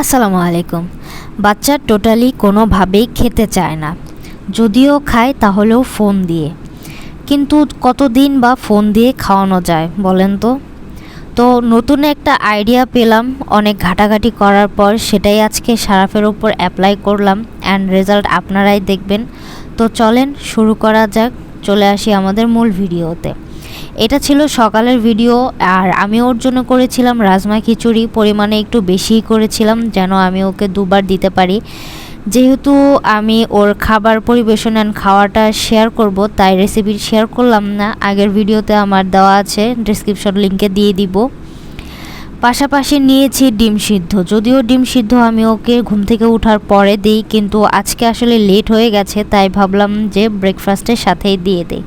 আসসালামু আলাইকুম। বাচ্চা টোটালি কোনোভাবেই খেতে চায় না। যদিও খায় তাহলেও ফোন দিয়ে। কিন্তু কতদিন বা ফোন দিয়ে খাওয়ানো যায় বলেন তো? তো নতুন একটা আইডিয়া পেলাম, অনেক ঘাটাঘাটি করার পর সেটাই আজকে সারাফের ওপর অ্যাপ্লাই করলাম অ্যান্ড রেজাল্ট আপনারাই দেখবেন। তো চলেন শুরু করা যাক, চলে আসি আমাদের মূল ভিডিওতে। এটা ছিল সকালের ভিডিও আর আমি ওর জন্য করেছিলাম রাজমা খিচুড়ি। পরিমাণে একটু বেশিই করেছিলাম, যেন আমি ওকে দুবার দিতে পারি। যেহেতু আমি ওর খাবার পরিবেশন অ্যান্ড খাওয়াটা শেয়ার করব, তাই রেসিপি শেয়ার করলাম না। আগের ভিডিওতে আমার দেওয়া আছে ডিসক্রিপশন লিঙ্কে দিয়ে দিব। পাশাপাশি নিয়েছি ডিম সিদ্ধ। যদিও ডিম সিদ্ধ আমি ওকে ঘুম থেকে ওঠার পরে দিই, কিন্তু আজকে আসলে লেট হয়ে গেছে, তাই ভাবলাম যে ব্রেকফাস্টের সাথেই দিয়ে দিই।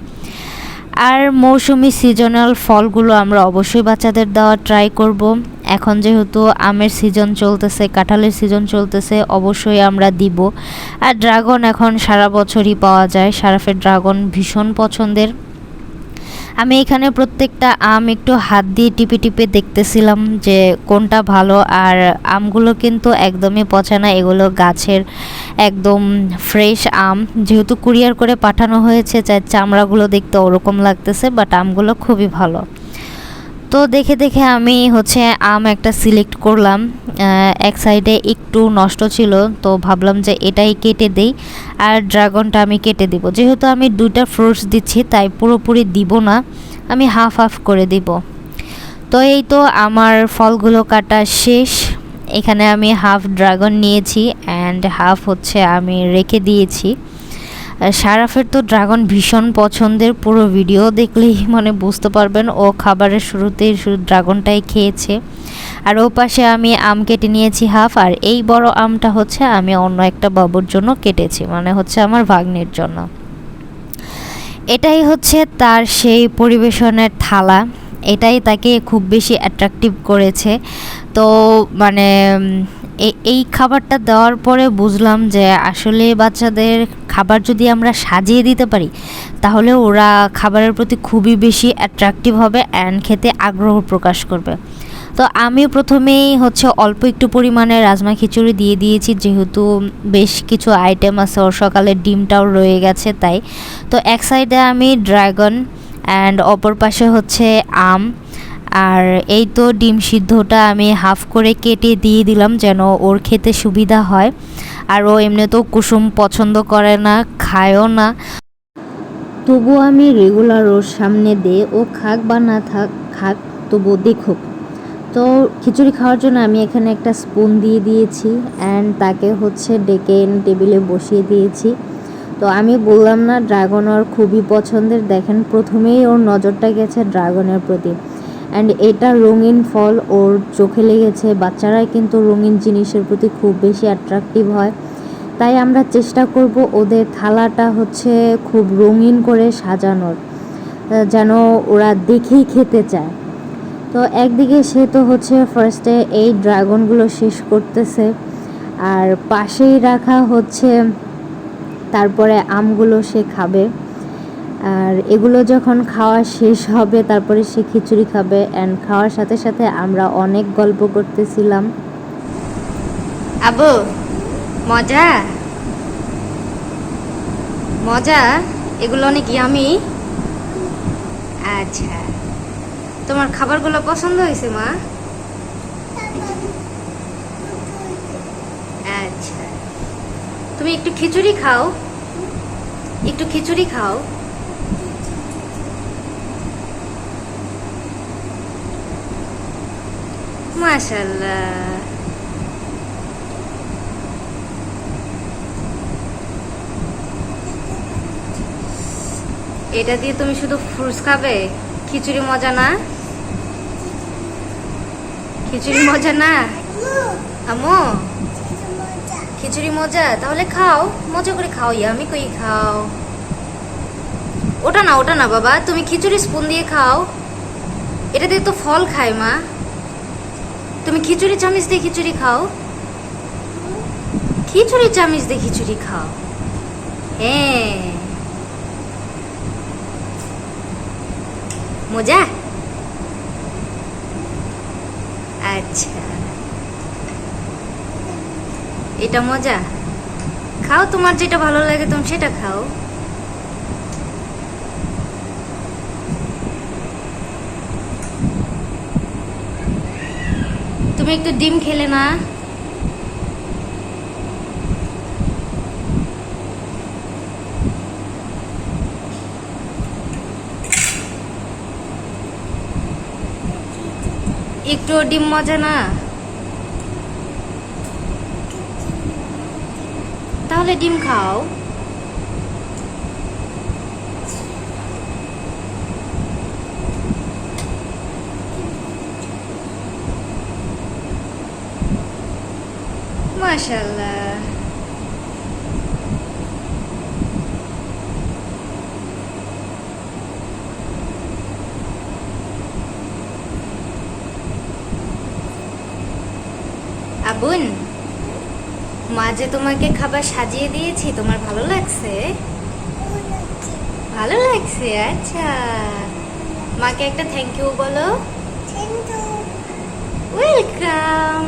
আর মৌসুমি সিজনাল ফলগুলো আমরা অবশ্যই বাচ্চাদের দেওয়া ট্রাই করব। এখন যেহেতু আমের সিজন চলতেছে, কাঁঠালের সিজন চলতেছে, অবশ্যই আমরা দিব। আর ড্রাগন এখন সারা বছরই পাওয়া যায়। সারাফের ড্রাগন ভীষণ পছন্দের। আমি এখানে প্রত্যেকটা আম একটু হাত দিয়ে টিপে টিপে দেখতেছিলাম যে কোনটা ভালো আর আমগুলো কিন্তু একদমই পচা না, এগুলো গাছের একদম ফ্রেশ আম। যেহেতু কুরিয়ার করে পাঠানো হয়েছে চামড়াগুলো দেখতে ওরকম লাগতেছে বাট আমগুলো খুবই ভালো। তো দেখে দেখে আমি হচ্ছে আম একটা সিলেক্ট করলাম। এক সাইডে একটু নষ্ট ছিল, তো ভাবলাম যে এটাই কেটে দেই আর ড্রাগনটা আমি কেটে দিব। যেহেতু আমি দুইটা ফ্রুটস দিচ্ছি, তাই পুরোপুরি দিব না, আমি হাফ হাফ করে দিব। তো এই তো আমার ফলগুলো কাটা শেষ। এখানে আমি হাফ ড্রাগন নিয়েছি অ্যান্ড হাফ হচ্ছে আমি রেখে দিয়েছি। সারাফের তো ড্রাগন ভীষণ পছন্দের পুরো ভিডিও দেখলেই মানে বুঝতে পারবেন, ও খাবারের শুরুতেই শুধু ড্রাগনটাই খেয়েছে। আর ও পাশে আমি আম কেটে নিয়েছি হাফ, আর এই বড় আমটা হচ্ছে আমি অন্য একটা বাবুর জন্য কেটেছি মানে হচ্ছে আমার ভাগ্নির জন্য। এটাই হচ্ছে তার সেই পরিবেশনের থালা, এটাই তাকে খুব বেশি অ্যাট্রাকটিভ করেছে। তো মানে এই খাবারটা দেওয়ার পরে বুঝলাম যে আসলে বাচ্চাদের খাবার যদি আমরা সাজিয়ে দিতে পারি, তাহলে ওরা খাবারের প্রতি খুবই বেশি অ্যাট্রাকটিভ হবে অ্যান্ড খেতে আগ্রহ প্রকাশ করবে। তো আমি প্রথমেই হচ্ছে অল্প একটু পরিমাণে রাজমা খিচুড়ি দিয়ে দিয়েছি, যেহেতু বেশ কিছু আইটেম আছে, ওর সকালে ডিমটাও রয়ে গেছে তাই। তো এক সাইডে আমি ড্রাগন অ্যান্ড অপর পাশে হচ্ছে আম। আর এই তো ডিম সিদ্ধটা আমি হাফ করে কেটে দিয়ে দিলাম যেন ওর খেতে সুবিধা হয়। আর ও এমনিতেও কুসুম পছন্দ করে না, খায়ও না। তবু আমি রেগুলার ওর সামনে দিয়ে ও খাক বা না থাক, খাক তবু দেখুক। তো খিচুড়ি খাওয়ার জন্য আমি এখানে একটা স্পুন দিয়ে দিয়েছি অ্যান্ড তাকে হচ্ছে ডেকে এনে টেবিলে বসিয়ে দিয়েছি। তো আমি বললাম না ড্রাগন ওর খুবই পছন্দের। দেখেন, প্রথমেই ওর নজরটা গেছে ড্রাগনের প্রতি। অ্যান্ড এটা রঙিন ফল, ওর চোখে লেগেছে। বাচ্চারাই কিন্তু রঙিন জিনিসের প্রতি খুব বেশি অ্যাট্রাকটিভ হয়। তাই আমরা চেষ্টা করব ওদের থালাটা হচ্ছে খুব রঙিন করে সাজানোর যেন ওরা দেখেই খেতে চায়। তো একদিকে সে তো হচ্ছে ফার্স্টে এই ড্রাগনগুলো শেষ করতেছে, আর পাশেই রাখা হচ্ছে, তারপরে আমগুলো সে খাবে। আর এগুলো যখন খাওয়া শেষ হবে, তারপরে সে খিচুড়ি খাবে। অ্যান্ড খাওয়ার সাথে সাথে আমরা অনেক গল্প করতেছিলাম। আবু, মজা? মজা? এগুলো অনেক ইয়ামি আচ্ছা। তোমার খাবারগুলো পছন্দ হয়েছে, মা? আচ্ছা। তুমি একটু খিচুড়ি খাও। একটু খিচুড়ি খাও। মাশাল্লাহ এটা দিয়ে তুমি শুধু ফ্রুটস খাবে? খিচুড়ি মজা না? খিচুড়ি মজা না? আমো খিচুড়ি মজা? তাহলে খাও। মজা করে খাও আমি কই খাও? ওটা না ওটা না বাবা। তুমি খিচুড়ি স্পুন দিয়ে খাও। এটা দিয়ে তো ফল খায় মা। খিচুড়ি চামিচ দিয়ে খিচুড়ি খাও। খিচুড়ি চামিচ দিয়ে খিচুড়ি খাও। হ্যাঁ। মজা? আচ্ছা। এটা মজা। খাও তোমার যেটা ভালো লাগে তুমি সেটা খাও। তুমি একটু ডিম খেলে না? একটু ডিম মজা না? তাহলে ডিম খাও। মাশাল্লাহ আবুন মা যে তোমাকে খাবার সাজিয়ে দিয়েছি তোমার ভালো লাগছে? ভালো লাগছে আচ্ছা। মাকে একটা থ্যাংক ইউ বলো। ওয়েলকাম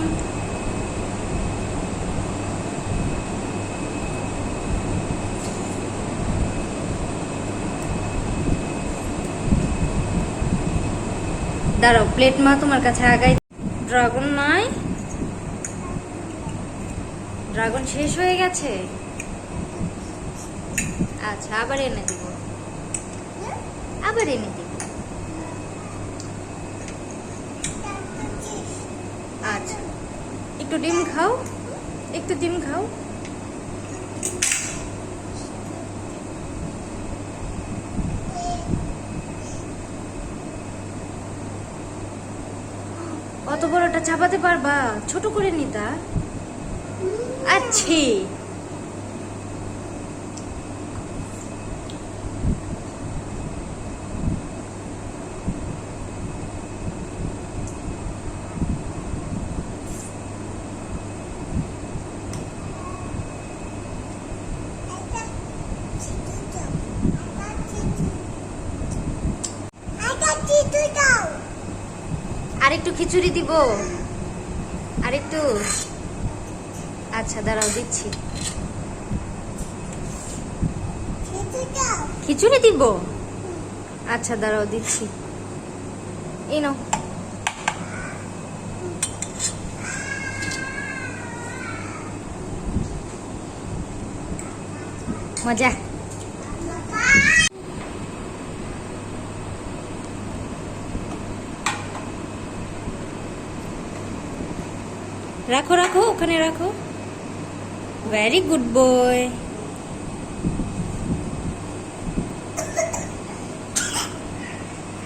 দাঁড়াও প্লেট মা তোমার কাছে আগাই ড্রাগন নাই? ড্রাগন শেষ হয়ে গেছে? আচ্ছা আবার এনে দিব। আবার এনে দিব। আচ্ছা একটু ডিম খাও, একটু ডিম খাও। অত বড়টা চাপাতে পারবা? ছোট করে নিতা আচ্ছি। খিচুড়ি দিব। আর একটু আচ্ছা দাঁড়াও দিচ্ছি। খিচুড়ি দিব? আচ্ছা দাঁড়াও দিচ্ছি। এই মজা। রাখো রাখো, ওখানে রাখো। ভেরি গুড বয়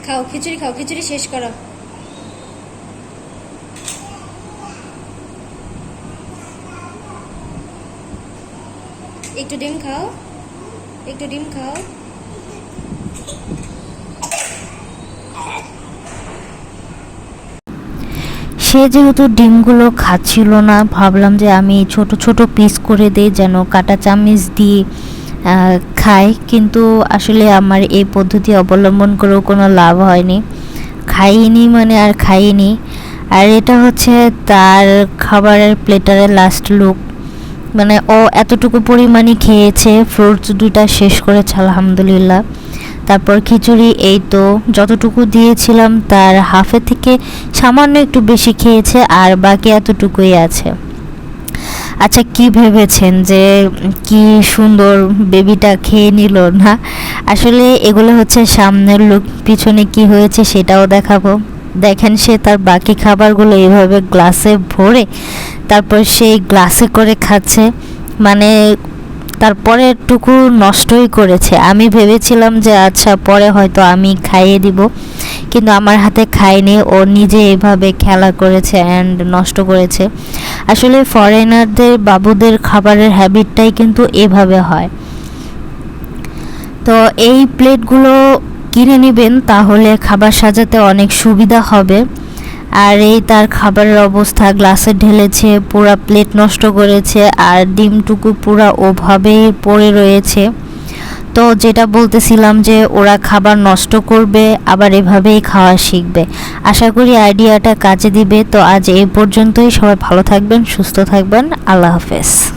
খাও, খিচুড়ি খাও, খিচুড়ি শেষ করো। একটু ডিম খাও, একটু ডিম খাও। সে যেহেতু ডিমগুলো খাচ্ছিল না, ভাবলাম যে আমি ছোট ছোট পিস করে দেই যেন কাটা চামিচ দিয়ে খায় কিন্তু আসলে আমার এই পদ্ধতি অবলম্বন করেও কোনো লাভ হয়নি। খাইনি মানে আর খাইনি। আর এটা হচ্ছে তার খাবারের প্লেটারের লাস্ট লুক মানে ও এতটুকু পরিমাণই খেয়েছে ফ্রুটস দুইটা শেষ করেছে, আলহামদুলিল্লাহ। তারপর খিচুড়ি এই তো। যতটুকু দিয়েছিলাম তার হাফে থেকে সামান্য একটু বেশি খেয়েছে আর বাকি এতটুকুই আছে। আচ্ছা কি ভেবেছেন যে কি সুন্দর বেবিটা খেয়ে নিল না? আসলে এগুলো হচ্ছে সামনের লোক, পিছনে কি হয়েছে সেটাও দেখাবো। দেখেন সে তার বাকি খাবারগুলো এইভাবে গ্লাসে ভরে তারপর সেই গ্লাসে করে খাচ্ছে। মানে তারপরে টুকু নষ্টই করেছে। আমি ভেবেছিলাম যে আচ্ছা পরে হয়তো আমি খাইয়ে দিব। কিন্তু আমার হাতে খায়নি ও নিজে এভাবে খেলা করেছে অ্যান্ড নষ্ট করেছে। আসলে ফরেনারদের বাবুদের খাবারের হ্যাবিটটাই কিন্তু এভাবে হয়। তো এই প্লেটগুলো কিনে নেবেন, তাহলে খাবার সাজাতে অনেক সুবিধা হবে। আর এই তার খাবারের অবস্থা, গ্লাসে ঢেলেছে, পুরা প্লেট নষ্ট করেছে, আর ডিমটুকু পুরা ওভাবেই পড়ে রয়েছে। তো যেটা বলতেছিলাম যে, ওরা খাবার নষ্ট করবে, আবার এভাবেই খাওয়া শিখবে। আশা করি আইডিয়াটা কাজে দিবে। তো আজ এই পর্যন্তই। সবাই ভালো থাকবেন, সুস্থ থাকবেন। আল্লাহ হাফেজ।